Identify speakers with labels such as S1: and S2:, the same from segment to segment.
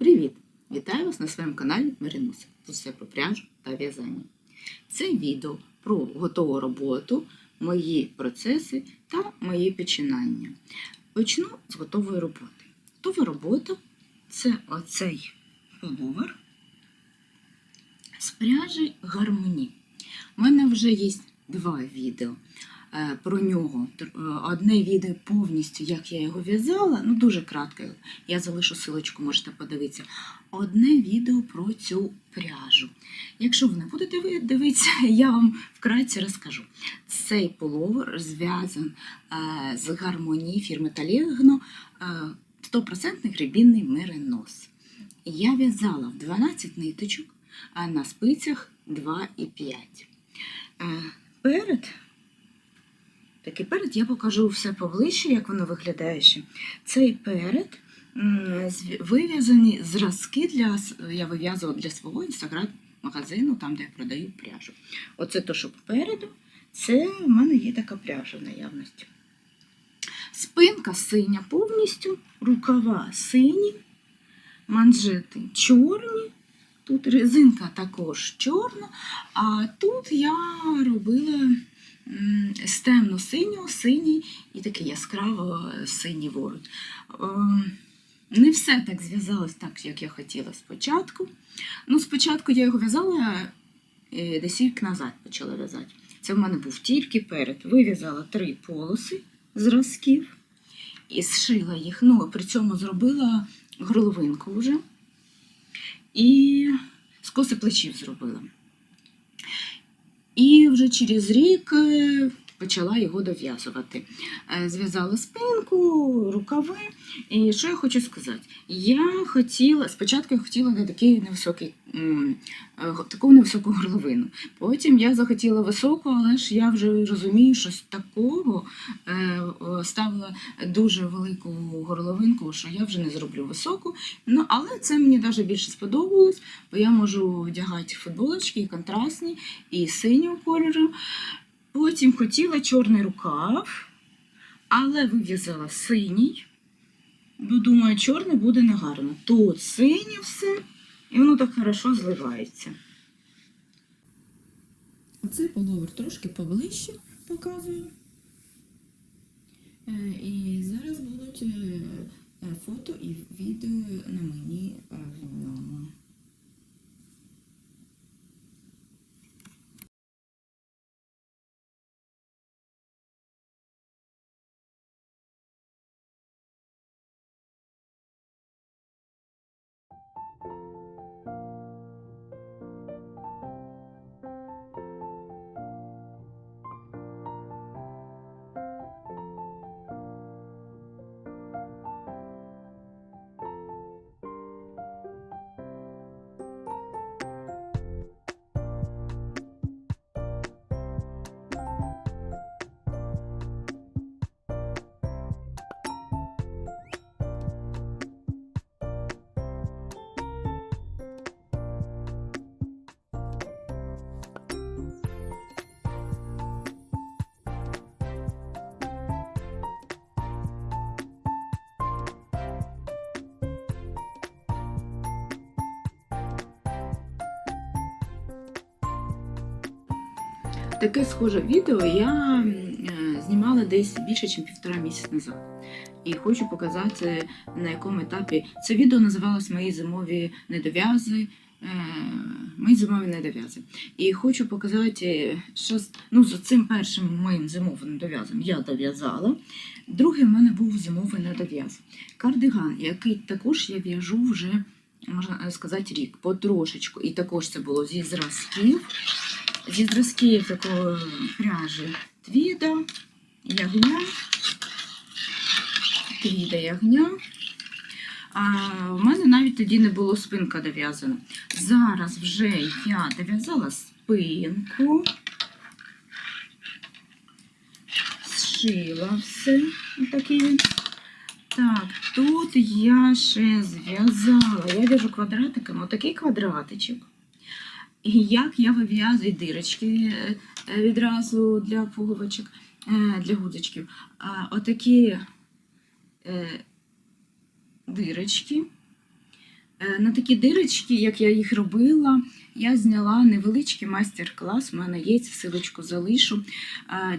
S1: Привіт! Вітаю вас на своєму каналі Марінуся. Тут все про пряжу та в'язання. Це відео про готову роботу, мої процеси та мої починання. Почну з готової роботи. Готова робота це оцей пуловер з пряжі гармоні. У мене вже є два відео про нього. Е, Одне відео повністю, як я його в'язала, ну дуже кратко. Я залишу силочку, можете подивитися. Одне відео про цю пряжу. Якщо ви не будете дивитися, я вам вкратце розкажу. Цей пуловер зв'язан е, з гармонії фірми Талігно 100% гребінний меринос. Я в'язала в 12 ниточок, а на спицях 2,5. Е, Перед, такий перед я покажу все поближче, як воно виглядає ще. Цей перед вив'язані зразки для я вив'язувала для свого інстаграм-магазину, там, де я продаю пряжу. Оце то, що попереду, це в мене є така пряжа в наявності. Спинка синя повністю, рукава сині, манжети чорні. Тут резинка також чорна, а тут я робила з темно-синього, синій і такий яскраво синій ворот. Ем, Не все так зв'язалось так, як я хотіла спочатку. Ну, спочатку я його в'язала е, десь рік назад почала в'язати. Це в мене був тільки перед. Вив'язала три полоси зразків і зшила їх. Ну, при цьому зробила горловинку вже. І скоси плечів зробила. І вже через рік е, почала його дов'язувати. Е, Зв'язала спинку, рукави. І що я хочу сказати? Я хотіла, спочатку я хотіла на такий невисокий, таку невисоку горловину. Потім я захотіла високу, але ж я вже розумію, що з такого е, е, ставила дуже велику горловинку, що я вже не зроблю високу. Ну, але це мені навіть більше сподобалось, бо я можу вдягати футболочки і контрастні, і синього кольору. Потім хотіла чорний рукав, але вив'язала синій. Бо думаю, чорний буде негарно. Тут синє все, і воно так хорошо зливається. Оцей половер трошки поближче показую. Е, І зараз будуть е, е, фото і відео на мені в ньому. Таке схоже відео я е, знімала десь більше, ніж півтора місяця назад. І хочу показати, на якому етапі. Це відео називалось Мої зимові недов'язи. е, Мої зимові недов'язи. І хочу показати, що ну, з цим першим моїм зимовим недов'язом я дов'язала. Другий в мене був зимовий недов'яз. Кардиган, який також я в'яжу вже, можна сказати, рік, потрошечку. І також це було зі зразків зі зразків такої пряжі твіда, ягня, твіда ягня. В мене навіть тоді не було спинка дов'язана. Зараз вже я дов'язала спинку, зшила все. Отакий. Так, тут я ще зв'язала. Я в'яжу квадратиком, отакий квадратичок. Як я вив'язую дирочки е, е, відразу для пуговичок, е, для гудзичків. А отакі дирочки На такі дирочки, як я їх робила, я зняла невеличкий майстер-клас. У мене є силочку залишу.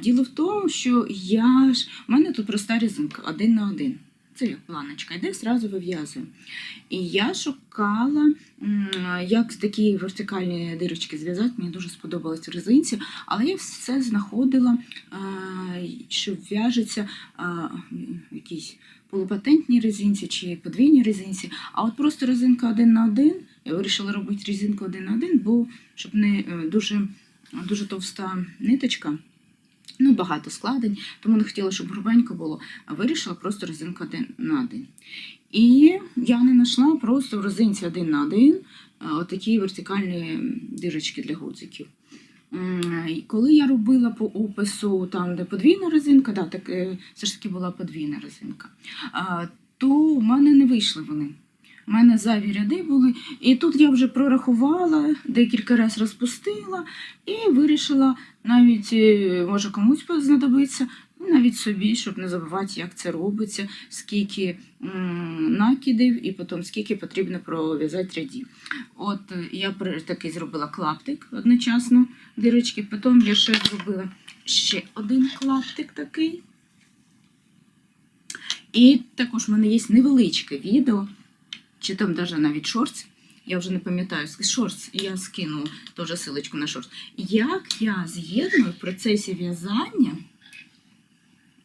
S1: Діло в тому, що я ж у мене тут проста різинка один на один. Це як планочка, йде, зразу вив'язую. І я шукала, як такі вертикальні дирочки зв'язати. Мені дуже сподобалось в резинці, але я все знаходила, що в'яжеться в якійсь полупатентній резинці чи подвійній резинці. А от просто резинка один на один. Я вирішила робити резинку один на один, бо щоб не е, дуже, дуже товста ниточка. Ну, багато складень, тому не хотіла, щоб грубенько було, а вирішила просто резинку один на один. І я не знайшла просто в резинці один на один е, отакі вертикальні дирочки для гудзиків. Коли я робила по опису, там, де подвійна резинка, да, так, е, все ж таки була подвійна резинка, то в мене не вийшли вони. У мене зайві ряди були, і тут я вже прорахувала, декілька разів розпустила і вирішила навіть, е, може комусь знадобиться, ну, навіть собі, щоб не забувати, як це робиться, скільки накидів і потім скільки потрібно пров'язати рядів. От е, я такий зробила клаптик одночасно дирочки, потім я ще зробила ще один клаптик такий. І також в мене є невеличке відео, чи там навіть навіть шортс. Я вже не пам'ятаю, шортс, я скину теж силочку на шортс. Як я з'єдную в процесі в'язання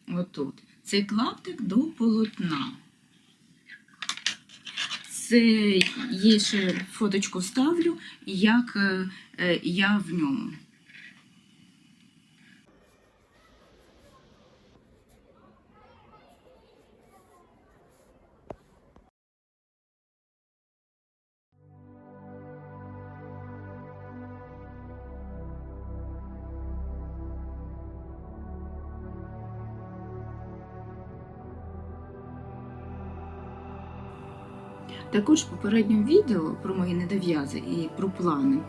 S1: отут, цей клаптик до полотна. Це є ще фоточку вставлю, як е, е, я в ньому. Також в попередньому відео про мої недов'язи і про плани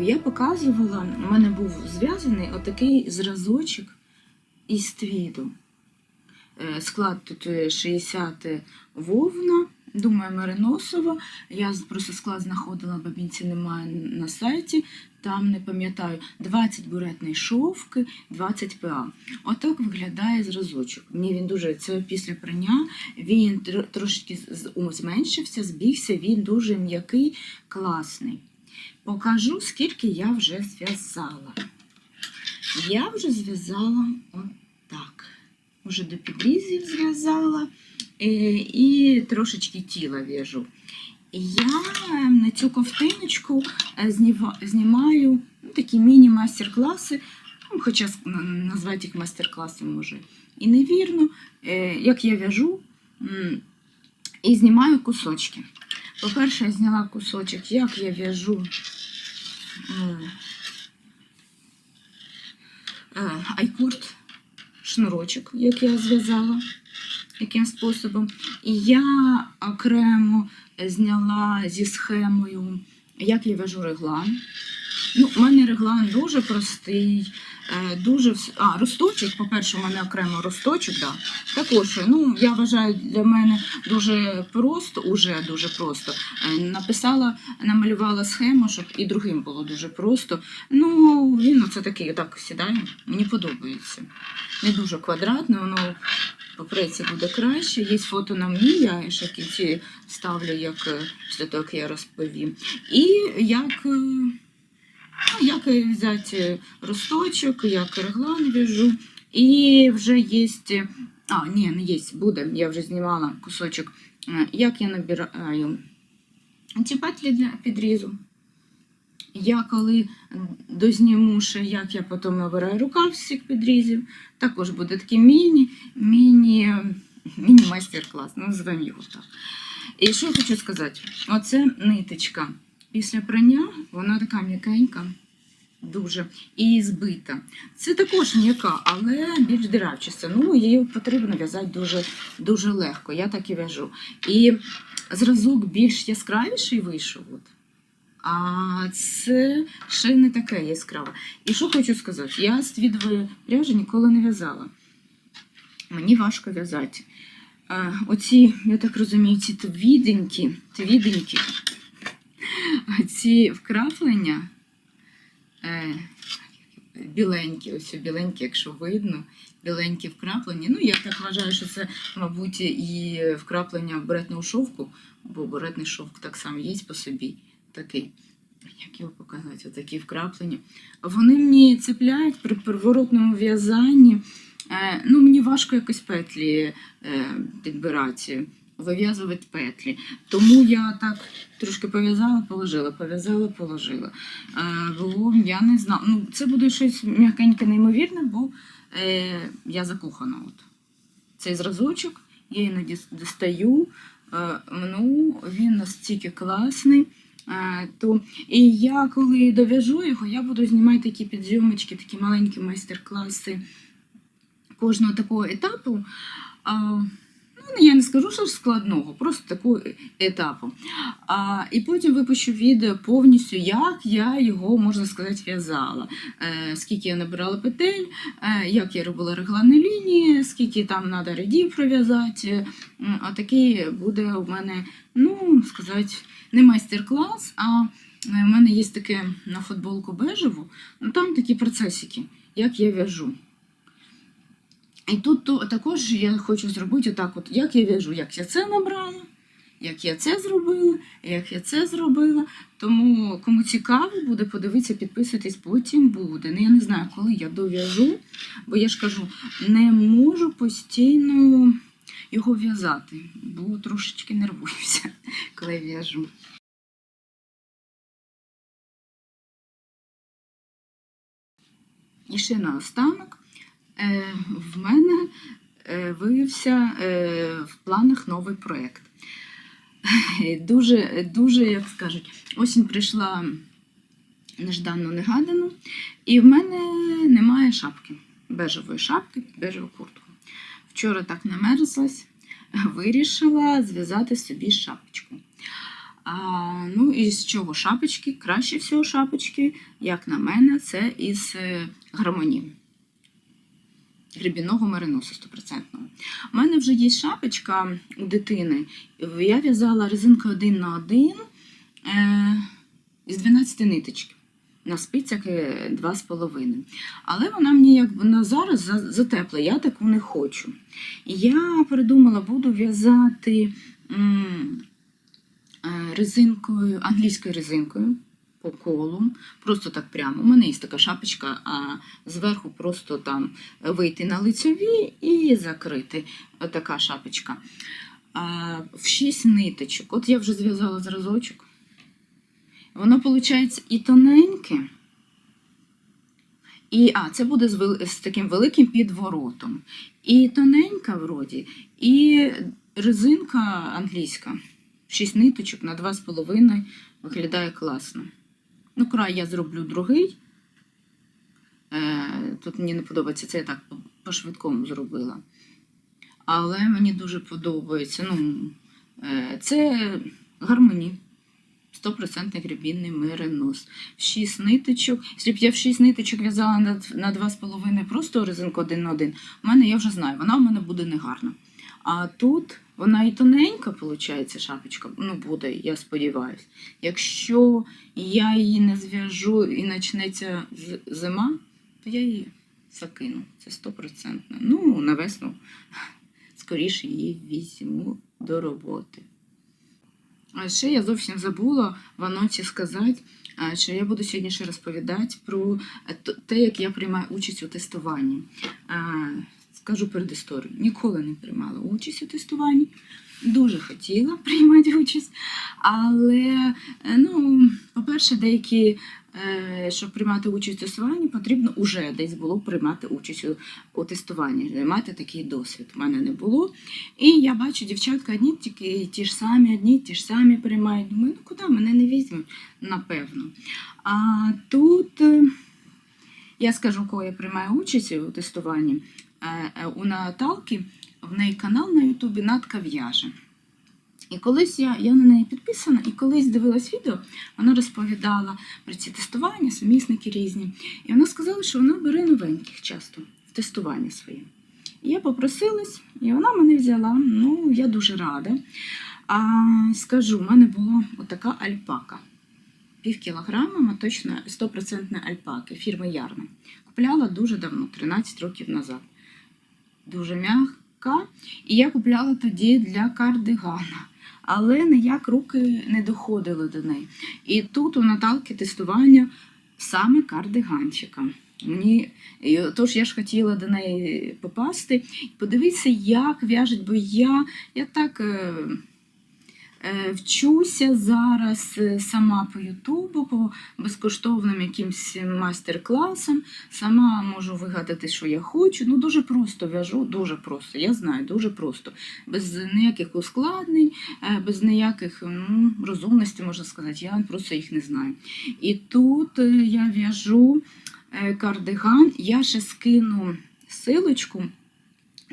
S1: я показувала, у мене був зв'язаний отакий зразочок із твіду. Е, Склад тут е, 60 вовна, думаю, мериносова. Я просто склад знаходила, бабінці немає на сайті. Там не пам'ятаю 20 буретної шовки, 20 ПА. Отак виглядає зразочок. Мені він дуже це після прання. Він тр- трошки з- з- у- зменшився, збігся, він дуже м'який, класний. Покажу, скільки я вже зв'язала. Я вже зв'язала отак. Уже до підрізів зв'язала і трошечки тіла в'яжу. Я на цю ковтиночку е, знімаю ну, такі міні-майстер-класи, ну, хоча назвати їх майстер-класом може і невірно, е, як я в'яжу і знімаю кусочки. По-перше, я зняла кусочок, як я в'яжу е, е, шнурочок, як я зв'язала, яким способом. І я окремо зняла зі схемою, як я в'яжу реглан. Ну, у мене реглан дуже простий, е, дуже а, росточок, по-перше, у мене окремо росточок, да. Також, ну, я вважаю, для мене дуже просто, уже дуже просто. Е, Написала, намалювала схему, щоб і другим було дуже просто. Ну, він оце такий, так сідає, мені подобається. Не дуже квадратне, воно попреться буде краще. Є фото на мені, я ще кінці ставлю, як е, після того, як я розповім. І як. е, Ну, як взяти росточок, як реглан в'яжу. І вже є. А, ні, не є, буде. Я вже знімала кусочок. Е, Як я набираю ці петлі для підрізу. Я коли дозніму ще, як я потім набираю рукав цих підрізів, також буде такий міні, міні, міні майстер-клас, ну, називаємо його так. І що я хочу сказати? Оце ниточка. Після прання вона така м'якенька, дуже і збита. Це також м'яка, але більш дирачиста. Ну, її потрібно в'язати дуже, дуже легко. Я так і в'яжу. І зразок більш яскравіший вийшов. От. А це ще не таке яскраве. І що хочу сказати, я з пряжі ніколи не в'язала. Мені важко в'язати. оці, я так розумію, ці твіденькі, твіденькі, ці вкраплення е, біленькі, ось біленькі, якщо видно, біленькі вкраплення. Ну, я так вважаю, що це, мабуть, і вкраплення беретного шовку, бо беретний шовк так само є по собі. Такий. Як його показати, отакі вкраплення. Вони мені цепляють при приворотному в'язанні. Е, ну, мені важко якось петлі е, підбирати, вив'язувати петлі. Тому я так трошки пов'язала, положила, пов'язала, положила. Е, бо я не знала. Ну, це буде щось м'якеньке, неймовірне, бо я закохана. От. Цей зразочок, я іноді достаю. Ну, він настільки класний. То, і я коли дов'яжу його, я буду знімати такі підйомочки, такі маленькі майстер-класи кожного такого етапу. Ну, я не скажу, що складного, просто такого етапу. А, і потім випущу відео повністю, як я його, можна сказати, в'язала. Е, скільки я набирала петель, е, як я робила регланні лінії, скільки там треба рядів пров'язати. А такий буде у мене, ну, сказати, не майстер-клас, а е, в мене є таке на футболку бежеву, ну там такі процесики, як я в'яжу. І тут то, також я хочу зробити отак, от, як я в'яжу, як я це набрала, як я це зробила, як я це зробила. Тому кому цікаво буде подивитися, підписуйтесь, потім буде. Ну, я не знаю, коли я дов'яжу, бо я ж кажу, не можу постійно його в'язати, бо трошечки нервуюся, коли в'яжу. І ще наостанок. Е, в мене е, виявився е, в планах новий проєкт. Дуже, дуже, як скажуть, осінь прийшла нежданно негадано, і в мене немає шапки, бежевої шапки, бежеву куртку. Вчора так намерзлась, вирішила зв'язати собі шапочку. А, ну і з чого шапочки? Краще всього шапочки, як на мене, це із гармонії гребінного мериносу 100%. У мене вже є шапочка у дитини. Я в'язала резинку 1 на 1 е, із 12 ниточок. На спицях 2,5. Але вона мені як вона зараз затепла, я таку не хочу. Я придумала, буду в'язати е, резинкою, англійською резинкою по колу, просто так прямо. У мене є така шапочка, а зверху просто там вийти на лицьові і закрити. Отака шапочка. В 6 ниточок. От я вже зв'язала зразочок. Воно, виходить, і тоненьке. І, а, це буде з, з таким великим підворотом. І тоненька вроді, і резинка англійська. 6 ниточок на 2,5 виглядає класно. Ну, край я зроблю другий. Е, тут мені не подобається, це я так по- по-швидкому зробила. Але мені дуже подобається. Ну, е, це гармоні. 100% гребінний меринос. 6 ниточок. Якщо б я в 6 ниточок в'язала на 2,5 просто резинку один на один, в мене я вже знаю, вона в мене буде негарна. А тут вона і тоненька, виходить, шапочка. Ну, буде, я сподіваюся. Якщо я її не зв'яжу і почнеться зима, то я її закину. Це 100%. Ну, на весну скоріше її візьму до роботи. А ще я зовсім забула в анонсі сказати, що я буду сьогодні ще розповідати про те, як я приймаю участь у тестуванні. А, Скажу перед історією. Ніколи не приймала участь у тестуванні. Дуже хотіла приймати участь. Але, е, ну, по-перше, деякі, е, щоб приймати участь у тестуванні, потрібно вже десь було приймати участь у, у тестуванні, мати такий досвід. У мене не було. І я бачу, дівчатка одні тільки ті ж самі, одні ті ж самі приймають. Думаю, ну куди мене не візьмуть, напевно. А тут е, я скажу, коли я приймаю участь у тестуванні. Е, е, У Наталки в неї канал на Ютубі Натка в'яже. І колись я, я на неї підписана, і колись дивилась відео, вона розповідала про ці тестування, сумісники різні. І вона сказала, що вона бере новеньких часто в тестування своє. І я попросилась, і вона мене взяла. Ну, я дуже рада. А скажу, в мене була отака альпака. Пів кілограма моточно 100% альпаки фірми Ярна. Купляла дуже давно, 13 років назад. Дуже м'яка. І я купляла тоді для кардигана. Але ніяк руки не доходили до неї. І тут у Наталки тестування саме кардиганчика. Мені, тож я ж хотіла до неї попасти, Подивіться, як в'яжуть, бо я, я так е, вчуся зараз е, сама по Ютубу, по безкоштовним якимсь майстер-класам, сама можу вигадати, що я хочу. Ну, дуже просто в'яжу, дуже просто. Я знаю, дуже просто. Без ніяких ускладнень, е, без ніяких ну, розумностей, можна сказати, я просто їх не знаю. І тут е, я в'яжу е, кардиган, я ще скину силочку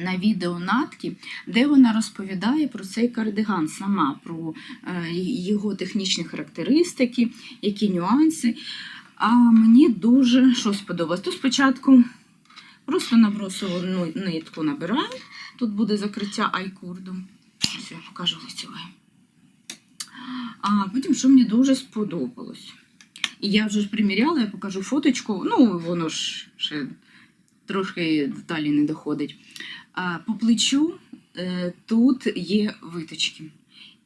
S1: на відео Натки, де вона розповідає про цей кардиган сама, про е, його технічні характеристики, які нюанси. А мені дуже що сподобалось. То спочатку просто набросову ну, нитку набираю. Тут буде закриття айкурдом. Ось я покажу лицеве. А потім, що мені дуже сподобалось. І я вже приміряла, я покажу фоточку. Ну, воно ж ще трошки деталі не доходить. По плечу е, тут є виточки.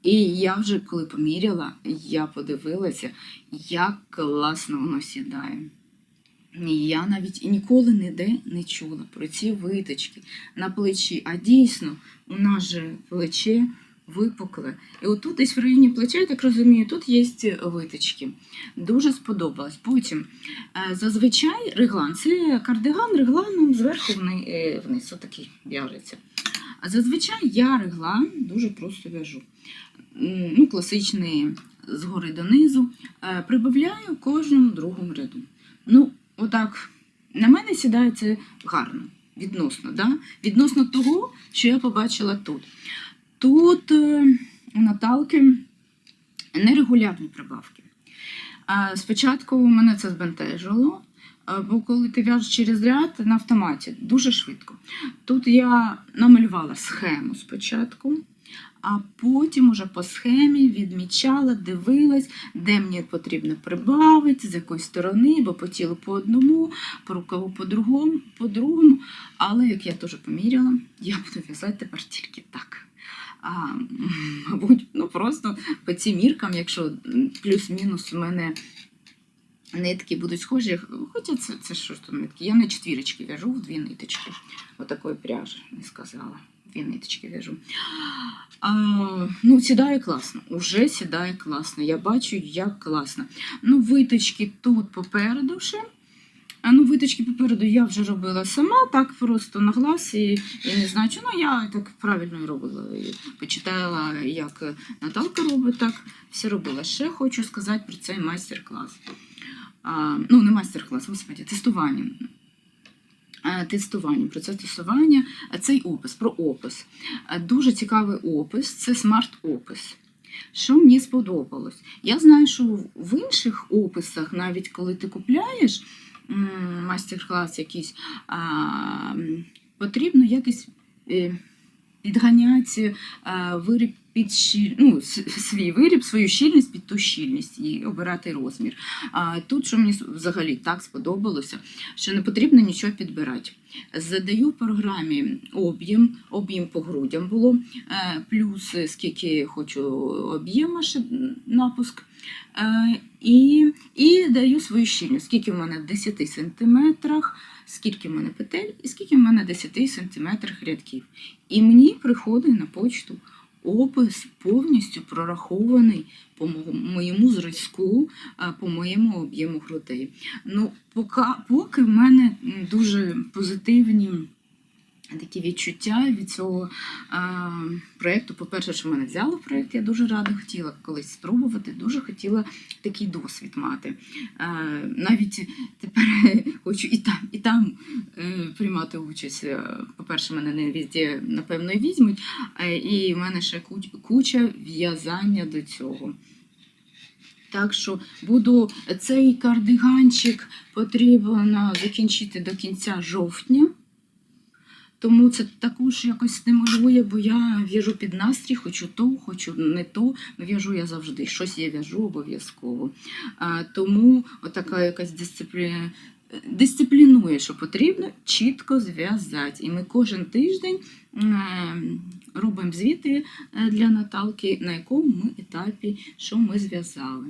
S1: І я вже коли поміряла, я подивилася, як класно воно сідає. Я навіть ніколи ніде не чула про ці виточки на плечі. А дійсно, у нас же плече випукле. І отут десь в районі плеча, я так розумію, тут є виточки. Дуже сподобалось. Потім е, зазвичай реглан. Це кардиган регланом зверху е, вниз, отакий в'яжеться. Зазвичай я реглан дуже просто в'яжу. Ну, класичний згори донизу. Е, Прибавляю кожному другому ряду. Ну, отак, на мене сідає це гарно, відносно, да? відносно того, що я побачила тут. Тут е, у Наталки нерегулярні прибавки. Спочатку мене це збентежило, бо коли ти в'яжеш через ряд на автоматі, дуже швидко. Тут я намалювала схему спочатку, а потім уже по схемі відмічала, дивилась, де мені потрібно прибавити, з якої сторони, бо по тілу по одному, по рукаву по другому, по другому. Але як я теж поміряла, я буду в'язати тепер тільки так. А, мабуть, ну просто по цим міркам, якщо плюс-мінус у мене нитки будуть схожі, хоча це, це що ж то нитки, я на четвірочки в'яжу в дві ниточки. Отакої пряжі, не сказала. Дві ниточки в'яжу. Ну, сідає класно, уже сідає класно. Я бачу, як класно. Ну, виточки тут попереду ще. Ну, виточки попереду я вже робила сама, так просто на глаз і, і не знаю, чи ну я так правильно робила. І почитала, як Наталка робить, так все робила. Ще хочу сказати про цей майстер-клас. Ну, не майстер-клас, господі, тестування. Тестування, процес тестування, цей опис, про опис. Дуже цікавий опис, це смарт-опис. Що мені сподобалось? Я знаю, що в інших описах, навіть коли ти купляєш майстер-клас якийсь, а, потрібно якось е, підганяти виріб під ну, свій виріб, свою щільність під ту щільність і обирати розмір. А тут, що мені взагалі так сподобалося, що не потрібно нічого підбирати. Задаю програмі об'єм, об'єм по грудям було, е, плюс е, скільки хочу об'єма напуск. Е, І, і даю свою щільність, скільки в мене в 10 сантиметрах, скільки в мене петель і скільки в мене в 10 сантиметрах рядків. І мені приходить на почту опис повністю прорахований по мо- моєму зразку, по моєму об'єму грудей. Ну, поки, поки в мене дуже позитивні такі відчуття від цього а, проєкту. По-перше, що мене взяли в проєкт, я дуже рада хотіла колись спробувати, дуже хотіла такий досвід мати. А, навіть тепер хочу і там, і там е, приймати участь. Е, По-перше, мене не везде, напевно, і візьмуть, і в мене ще куча в'язання до цього. Так що буду цей кардиганчик потрібно закінчити до кінця жовтня. Тому це також якось стимулює, бо я в'яжу під настрій, хочу то, хочу не то. Ну, В'яжу я завжди, щось я в'яжу обов'язково. Тому отака якась дисципліна. Дисциплінує, що потрібно чітко зв'язати. І ми кожен тиждень е, робимо звіти е, для Наталки, на якому ми етапі, що ми зв'язали.